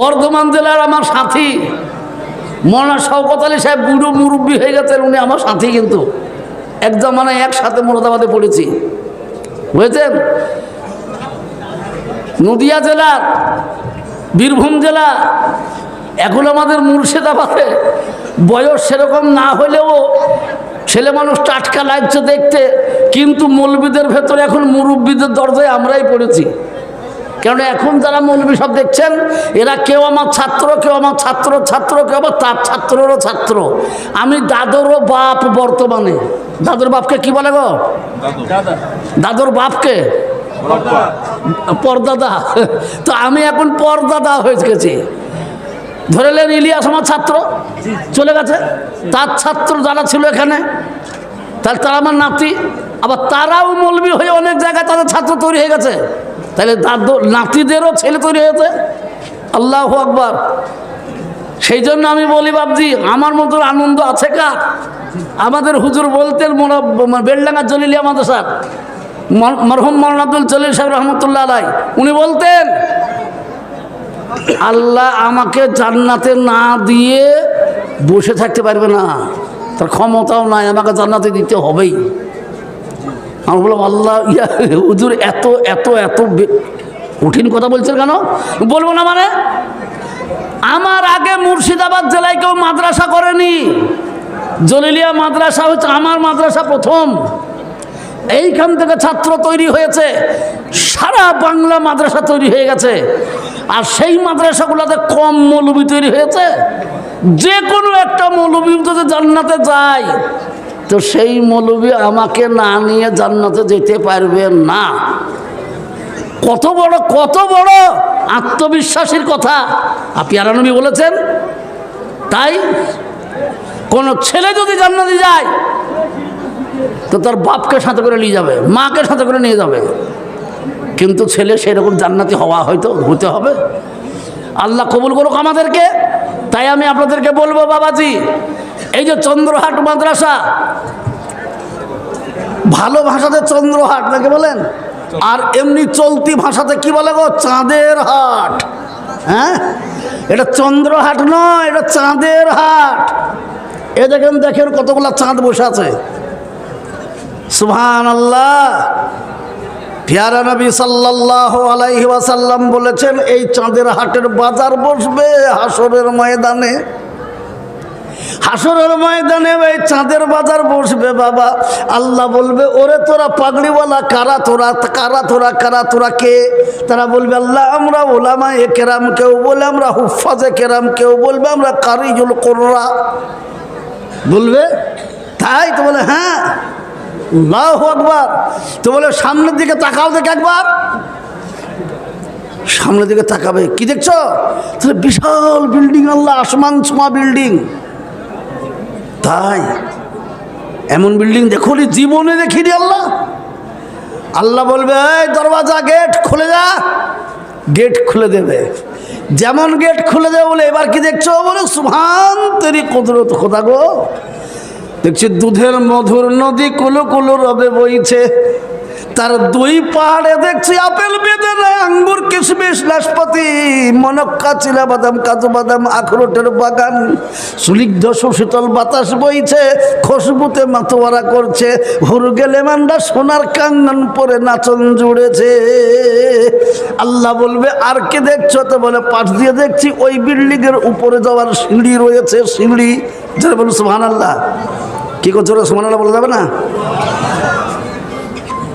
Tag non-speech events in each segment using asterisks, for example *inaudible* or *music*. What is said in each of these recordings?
বর্ধমান জেলার আমার সাথী। মনা শওকত আলী সাহেব বুড়ো মুরব্বী হয়ে গেছেন, উনি আমার সাথী কিন্তু। এক জামানায় একসাথে মোরাদাবাদে পড়েছি। বুঝেছেন? নদিয়া জেলার বীরভূম জেলা, এখন আমাদের মুর্শিদাবাদে বয়স সেরকম না হলেও ছেলে মানুষ টাটকা লাগছে দেখতে, কিন্তু মৌলবীদের ভেতরে এখন মুরব্বীদের দরজায় আমরাই পড়েছি। কেননা এখন যারা মৌলবী সব দেখছেন, এরা কেউ আমার ছাত্র, কেউ আমার ছাত্র ছাত্র, কেউ আবার তার ছাত্ররও ছাত্র। আমি দাদরও বাপ বর্তমানে। দাদুর বাপকে কি বলে গো? দাদুর বাপকে? পরদাদা। তো আমি এখন পরদাদা হয়ে গেছি। ধরে নেন ইলিয়াস আমার ছাত্র। চলে গেছে। তার ছাত্র যারা ছিল এখানে তাহলে তারা আমার নাতি। আবার তারাও মৌলবী হয়ে অনেক জায়গায় তাদের ছাত্র তৈরি হয়ে গেছে। তাহলে দাদু, নাতিদেরও ছেলে তৈরি হয়েছে। আল্লাহ আকবার। সেই জন্য আমি বলি বাবজি আমার মতো আনন্দ আছে কার? আমাদের হুজুর বলতেন মোরা বেলডাঙ্গা জলিলিয়া মাদ্রাসার, মর- মরহুম মৌলানা আব্দুল জলিল সাহেব রহমতুল্লাহ আলাই উনি বলতেন, আল্লাহ আমাকে জান্নাতে না দিয়ে বসে থাকতে পারবে না। তার ক্ষমতাও নাই, আমাকে জান্নাতে দিতে হবেই। আমি বললাম, আল্লাহ, ইয়া, হুজুর, এত এত এত কঠিন কথা বলছেন কেন? বলব না মানে? আমার আগে মুর্শিদাবাদ জেলায় কেউ মাদ্রাসা করেনি। জলিলিয়া মাদ্রাসা হচ্ছে, আমার মাদ্রাসা প্রথম। এইখান থেকে ছাত্র তৈরি হয়েছে। সারা বাংলা মাদ্রাসা তৈরি হয়ে গেছে। আর সেই মাদ্রাসাগুলোতে কম মৌলবী তৈরি হয়েছে। যে কোনো একটা মৌলবী যদি জান্নাতে যায় তো সেই মৌলবী আমাকে না নিয়ে জান্নাতে যেতে পারবে না। কত বড় কত বড় আত্মবিশ্বাসের কথা। আপনি আরানবী বলেছেন, তাই কোন ছেলে যদি জান্নাতে যায়, তো তার বাপকে সাথে করে নিয়ে যাবে, মাকে সাথে করে নিয়ে যাবে। কিন্তু ছেলে সেরকম জান্নাতি হওয়া হয়তো হতে হবে। আল্লাহ কবুল করুক আমাদেরকে। তাই আমি আপনাদেরকে বলব, বাবাজি এই যে চন্দ্রহাট মাদ্রাসা, ভালো ভাষাতে চন্দ্রহাট নাকি বলেন? আর এমনি চলতি ভাষাতে কি বলে গো? চাঁদের হাট। হ্যাঁ? এটা চন্দ্রহাট নয়, এটা চাঁদের হাট। এ দেখেন দেখেন কতগুলা চাঁদ বসে আছে। সুবহান আল্লাহ পিয়ারা নবী সাল্লাল্লাহু আলাইহি ওয়াসাল্লাম বলেছেন, এই চাঁদের হাটের বাজার বসবে হাসরের ময়দানে। হাসরের ময়দানে এই চাঁদের বাজার বসবে বাবা। আল্লাহ বলবে, ওরে তোরা পাগড়িওয়ালা, কারা তোরা কারা তোরা কারা তোরা, কে? তারা বলবে, আল্লাহ, আমরা ওলামা এ কেরাম, কেউ বলে আমরা হুফাজে কেরাম, কেউ বলবে আমরা কারিজুল কোররা। বলবে, তাই? তো বলে হ্যাঁ। আল্লাহ আকবার। তো বলে, সামনের দিকে তাকাও দেখ একবার। সামনের দিকে তাকাবে, কি দেখছ? তাহলে বিশাল বিল্ডিং, আল্লাহ, আসমান ছোঁয়া বিল্ডিং। তাই এমন বিল্ডিং দেখো নি জীবনে দেখিনি আল্লাহ। আল্লাহ বলবে দরওয়াজা, গেট খুলে যা। গেট খুলে দেবে। যেমন গেট খুলে দেবে বলে এবার কি দেখছ? বলে সুহান তেরি কুদরত, খোদা গো। দেখছি দুধের মধুর নদী কুলো কুলো রবে বইছে। তার দুই পাহাড়ে দেখছি আপেল বেদেনা আঙ্গুর, কিশমিশ, নাশপাতি, মনক্কা চিলা বাদাম কাজু বাদাম আখরোটের বাগান। সুলিগ্ধ সুশীতল বাতাস বইছে, খুশবুতে মাতোয়ারা করছে। হুর গেলে মান্ডা সোনার কাঙ্গন পরে নাচন জুড়েছে। আল্লাহ বলবে, আর কে দেখছ? তো বলে, পাশ দিয়ে দেখছি ওই বিল্ডিংয়ের উপরে যাওয়ার সিঁড়ি রয়েছে, সিঁড়ি। যারা বলুন সুহান আল্লাহ কি করছ সুহান আল্লাহ বলা যাবে না?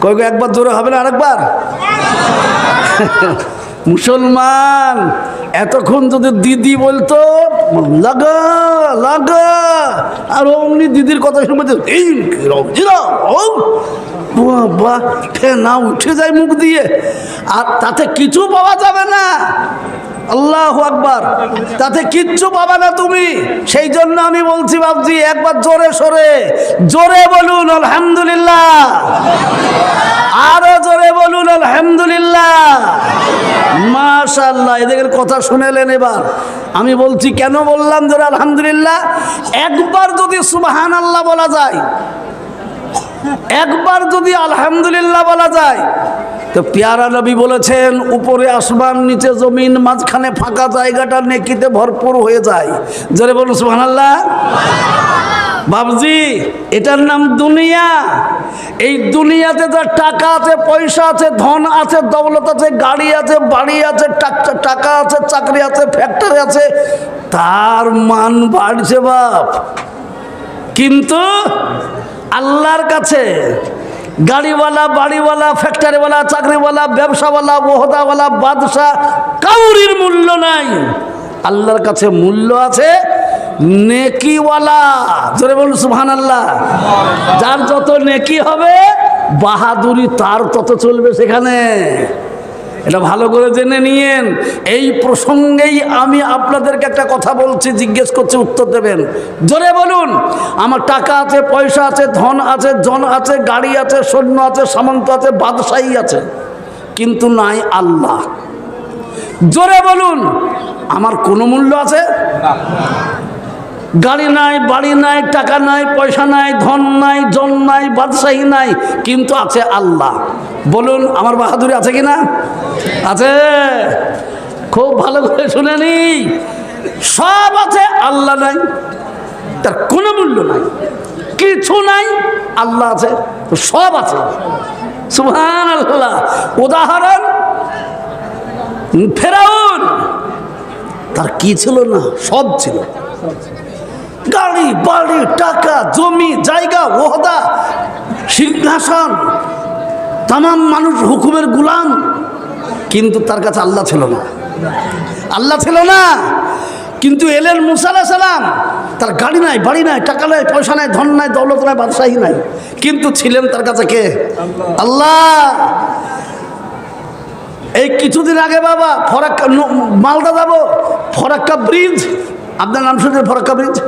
কই একবার জোরে হবে না আরেকবার? *laughs* মুসলমান, এতক্ষণ যদি দিদি বলতো, লাগা লাগা, আর অমনি দিদির কথা শুনে বাবা না উঠে যায় মুখ দিয়ে, আর তাতে কিছু পাওয়া যাবে না। আল্লাহ আকবার। তাতে কিচ্ছু পাবে না তুমি। সেই জন্য আমি বলছি বাবজি একবার জোরে সরে। জোরে বলুন, আলহামদুলিল্লাহ আরও জোরে বলুন আলহামদুলিল্লাহ মাশাল্লাহ এদের কথা শুনেলেন এবার। আমি বলছি, কেন বললাম ধরে আলহামদুলিল্লাহ? একবার যদি সুবাহান আল্লাহ বলা যায়, একবার যদি আলহামদুলিল্লাহ বলা যায় তো পেয়ারা নবী বলেছেন, উপরে আসমান, নিচে জমিন, মাঝখানে ফাঁকা জায়গাটা নেকিতে ভরপুর হয়ে যায়। জোরে বলুন, সুবহানাল্লাহ। বাবজি, এটার নাম দুনিয়া। এই দুনিয়াতে যার টাকা আছে, পয়সা আছে, ধন আছে, দৌলত আছে, গাড়ি আছে, বাড়ি আছে টাকা আছে, চাকরি আছে, ফ্যাক্টরি আছে, তার মান বাড়ছে বাপ। কিন্তু আল্লাহর কাছে গাড়িওয়ালা, বাড়িওয়ালা, ফ্যাক্টরিওয়ালা, চাকরিওয়ালা, ব্যবসাওয়ালা, ওহদাওয়ালা, বাদশাহ, কাউরির মূল্য নাই। আল্লাহর কাছে মূল্য আছে, নেকিওয়ালা। জোরে বলুন সুহান আল্লাহ যার যত নেকি হবে, বাহাদুরি তার তত চলবে সেখানে। এটা ভালো করে জেনে নিয়েন। এই প্রসঙ্গেই আমি আপনাদেরকে একটা কথা বলছি, জিজ্ঞেস করছি উত্তর দেবেন। জোরে বলুন, আমার টাকা আছে, পয়সা আছে, ধন আছে, জন আছে, গাড়ি আছে, সৈন্য আছে, সামন্ত আছে, বাদশাহী আছে, কিন্তু নাই আল্লাহ। জোরে বলুন, আমার কোনো মূল্য আছে? গাড়ি নাই, বাড়ি নাই, টাকা নাই, পয়সা নাই, ধন নাই, জন নাই, বাদশাহী নাই, কিন্তু আছে আল্লাহ। বলুন, আমার বাহাদুরি আছে কি না আছে। খুব ভালো করে শুনে নি সব আছে, আল্লাহ নাই, তার কোনো মূল্য নাই। কিছু নাই, আল্লাহ আছে সব আছে। সুহান আল্লাহ উদাহরণ, ফেরাউন, তার কি ছিল না? সব ছিল। গাড়ি, বাড়ি, টাকা, জমি, জায়গা, ওহদা, সিংহাসন তাম মানুষ হুকুমের গুলাম। কিন্তু তার কাছে আল্লাহ ছিল না। আল্লাহ ছিল না। কিন্তু এলেন মুসাল্লাহ সালাম। তার গাড়ি নাই, বাড়ি নাই, টাকা নাই, পয়সা নাই, ধন নাই, দৌলত নাই, বাদশাহী নাই। কিন্তু ছিলেন তার কাছে কে? আল্লাহ। এই কিছুদিন আগে বাবা, ফরাক্কা মালদা যাব, ফরাক্কা ব্রিজ। আপনার নাম শুনছেন ফরাক্কা ব্রিজ?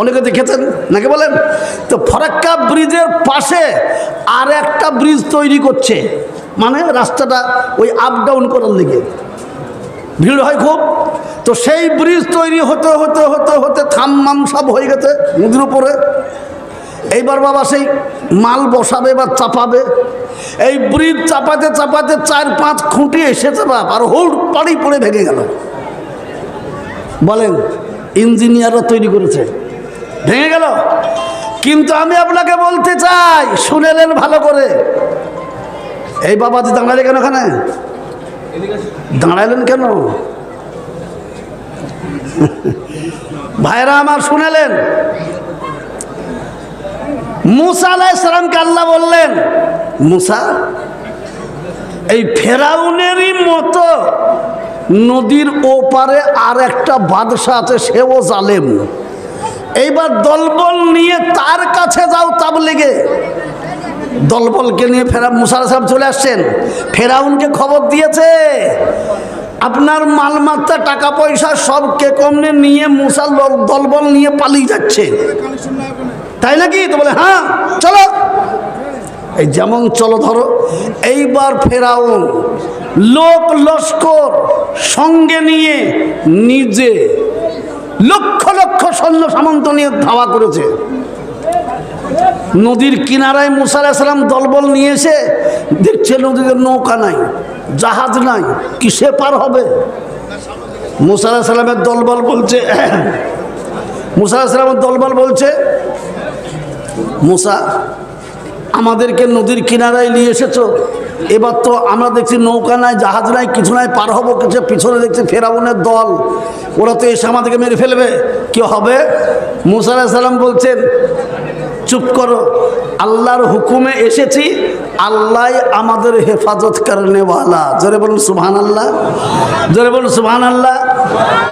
অনেকে দেখেছেন? নাকি বলেন? তো ফরাক্কা ব্রিজের পাশে আর একটা ব্রিজ তৈরি করছে। মানে রাস্তাটা ওই আপ ডাউন করার দিকে ভিড় হয় খুব। তো সেই ব্রিজ তৈরি হতে হতে হতে হতে থাম্মাম সব হয়ে গেছে নদীর উপরে। এইবার বাবা সেই মাল বসাবে বা চাপাবে। এই ব্রিজ চাপাতে চাপাতে চার পাঁচ খুঁটি এসেছে বাপ, আর হুড় পাড়ি পড়ে ভেঙে গেল। বলেন, ইঞ্জিনিয়াররা তৈরি করেছে। ভেঙে গেল? কিন্তু আমি আপনাকে বলতে চাই শুনেলেন ভালো করে। এই বাবাজি দাঁড়ালে কেন ওখানে দাঁড়ালেন কেন? ভাইরা আমার শুনেলেন মুসা আলাইসালামকে আল্লাহ বললেন, মুসা, এই ফেরাউনেরই মতো নদীর ওপারে আর একটা বাদশা আছে, সেও জালেম। এইবার দলবল নিয়ে তার কাছে যাও তাবলিগে। দলবলকে নিয়ে ফেরা মুসা সাহেব চলে আসছেন। ফেরাউনকে খবর দিয়েছে, আপনার মালমাত্রা টাকা পয়সা সব কে কমনে নিয়ে মুসাল দলবল নিয়ে পালিয়ে যাচ্ছে। তাই নাকি? তো বলে হ্যাঁ চলো। এই যেমন চলো ধরো। এইবার ফেরাউন লোক লস্কর সঙ্গে নিয়ে নিজে লক্ষ লক্ষ সৈন্য সামন্ত নিয়ে ধাওয়া করেছে। নদীর কিনারায় মুসা আলাহিসাল্লাম দলবল নিয়ে এসে দেখছে নদীতে নৌকা নাই, জাহাজ নাই, কিসে পার হবে? মুসা আলাহিসাল্লামের দলবল বলছে, মুসা আলাহিসাল্লামের দলবল বলছে, মুসা, আমাদেরকে নদীর কিনারায় নিয়ে এসেছ এবার তো আমরা দেখছি নৌকা নাই, জাহাজ নাই, কিছু নাই, পার হব কিছু, পিছনে দেখছি ফেরাউনের দল। ওরা তো এসে আমাদেরকে মেরে ফেলবে। কি হবে? মুসা আলাহিসাল্লাম সাল্লাম বলছেন, চুপ করো, আল্লাহর হুকুমে এসেছি, আল্লাহ আমাদের হেফাজত কারণে করনেওয়ালা জোরে বলুন সুবহান আল্লাহ জোরে বলুন সুবহান আল্লাহ